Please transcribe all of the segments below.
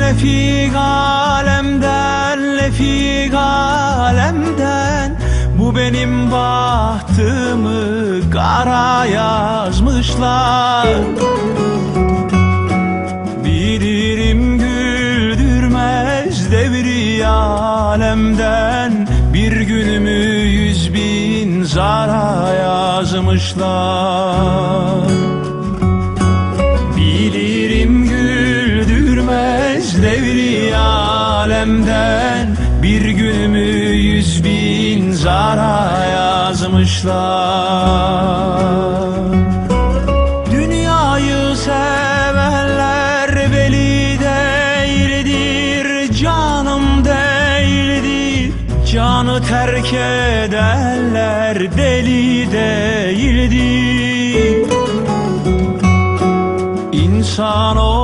lefik alemden lefik alemden. Bu benim bahtımı kara yazmışlar. Bilirim güldürmez devri alemden. Bir günümü yüz bin zara yazmışlar alemden Bir günümü yüz bin zara yazmışlar. Dünyayı sevenler veli değildir Canım değildir. Canı terk edenler deli değildir. İnsanoğlu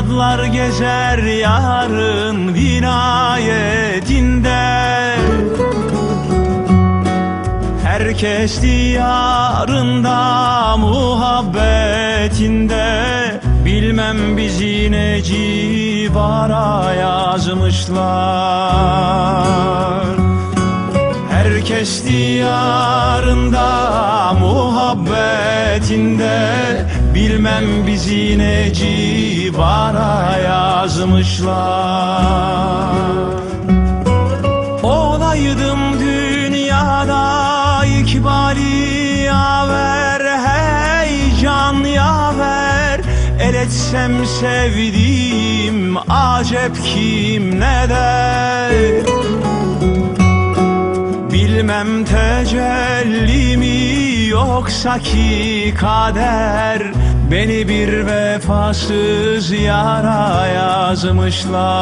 Yadlar gezer yarın vinayetinde. Herkes diyarında muhabbetinde. Bilmem bizi ne civara yazmışlar. Herkes diyarında muhabbetinde. Bilmem bizi ne civara yazmışlar. Olaydım dünyada ikbali yaver Heyecan yaver. El etsem sevdiğim acep kim ne der? Bilmem tecelli mi yoksa ki kader. Beni bir vefasız yara yazmışlar.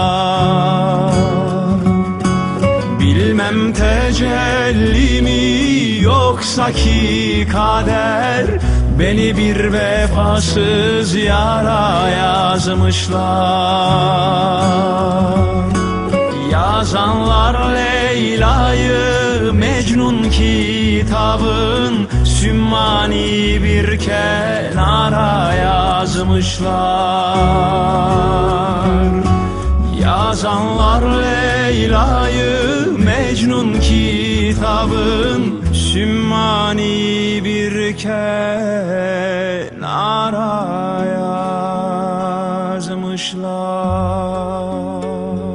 Bilmem tecelli mi yoksa ki kader. Beni bir vefasız yara yazmışlar. Yazanlar Leyla'yı Mecnun kitabın Sümmani bir kenara yazmışlar. Yazanlar Leyla'yı Mecnun kitabın Sümmani bir kenara yazmışlar